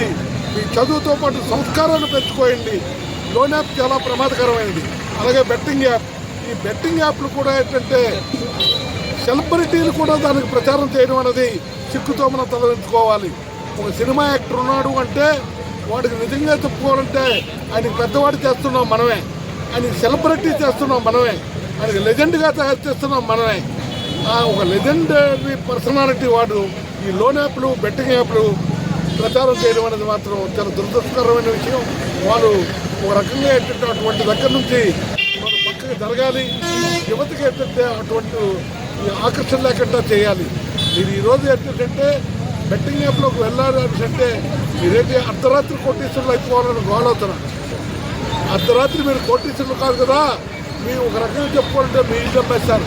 పెంచుకోండి మీ చదువుతో పాటు సంస్కారాలు పెంచుకోండి లోన్ యాప్ చాలా ప్రమాదకరమైనది. అలాగే బెట్టింగ్ యాప్. ఈ బెట్టింగ్ యాప్లు కూడా ఏంటంటే సెలబ్రిటీలు కూడా దానికి ప్రచారం చేయడం అనేది సిక్కుతో మనం తలదించుకోవాలి. ఒక సినిమా యాక్టర్ ఉన్నాడు అంటే వాడికి నిజంగా చెప్పుకోవాలంటే ఆయనకి పెద్దవాడు చేస్తున్నాం మనమే. ఆయనకి సెలబ్రిటీ చేస్తున్నాం మనమే. ఆయనకి లెజెండ్గా తయారు చేస్తున్నాం మనమే. ఆ ఒక లెజెండరీ పర్సనాలిటీ వాడు ఈ లోన్ యాప్లు బెట్టింగ్ యాప్లు ప్రచారం చేయడం అనేది మాత్రం చాలా దురదృష్టకరమైన విషయం. వాళ్ళు ఒక రకంగా ఏంటంటే అటువంటి దగ్గర నుంచి వాళ్ళు పక్కకి జరగాలి. యువతకి ఏంటంటే అటువంటి ఆకర్షణ లేకుండా చేయాలి. మీరు ఈరోజు ఏంటంటే బెట్టింగ్ యాప్లోకి వెళ్ళాలి అంటే మీరేంటి అర్ధరాత్రి కోటీశ్వరులు అయిపోవాలని గోడవుతున్నారు అర్ధరాత్రి మీరు కోటీశ్వరులు కాదు కదా మీరు ఒక రకంగా చెప్పుకోవాలంటే మీ ఇల్లు అమ్మేస్తారు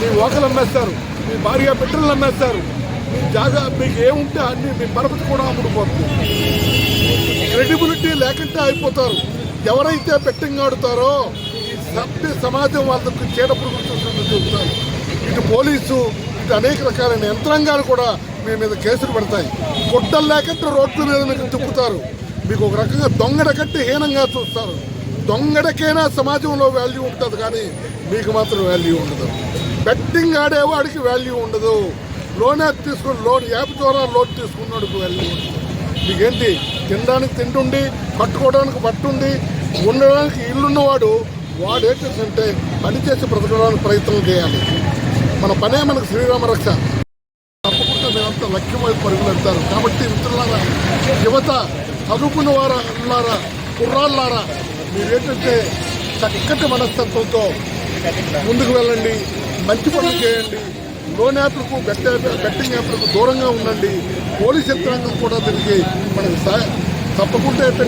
మీ ఓకలు అమ్మేస్తారు మీ భార్య బిడ్డలు అమ్మేస్తారు. జాగా మీకు ఏముంటే అన్ని మీ పరపతి కూడా అమ్ముడుపోతుంది. క్రెడిబిలిటీ లేకుండా అయిపోతారు. ఎవరైతే బెట్టింగ్ ఆడుతారో ఈ సభ్య సమాజం వాళ్ళకు చీడ పురుగులు చూసినట్టు ఇటు పోలీసు ఇటు అనేక రకాలైన యంత్రాంగాలు కూడా మీ మీద కేసులు పెడతాయి. గుడ్డలు లేకుండా రోడ్ల మీద మీకు తిప్పుతారు. మీకు ఒక రకంగా దొంగడ కట్టి హీనంగా చూస్తారు. దొంగడకైనా సమాజంలో వాల్యూ ఉంటుంది కానీ మీకు మాత్రం వాల్యూ ఉండదు. బెట్టింగ్ ఆడేవాడికి వాల్యూ ఉండదు. లోన్ యాప్ తీసుకుని లోన్ యాప్ ద్వారా లోన్ తీసుకున్నాడు వెళ్ళి. మీకేంటి? తినడానికి తింటుండి కట్టుకోవడానికి పట్టుండి ఉండడానికి ఇల్లున్నవాడు వాడు ఏంటంటే పని చేసి బ్రతకడానికి ప్రయత్నం చేయాలి. మన పనే మనకు శ్రీరామ రక్ష. తప్పకుండా మేమంతా లక్ష్యం వైపు పరుగులు కాబట్టి మిత్రులారా యువత చదువుకున్న వారారా కుర్రాళ్ళారా మీరేంటంటే చక్కటి మనస్తత్వంతో ముందుకు వెళ్ళండి మంచి పనులు చేయండి లోన్ యాప్లకు బెట్ బెట్టింగ్ యాప్లకు దూరంగా ఉండండి. పోలీస్ యంత్రాంగం కూడా దీనికి మనకి సహాయ తప్పకుండా ఏంటంటే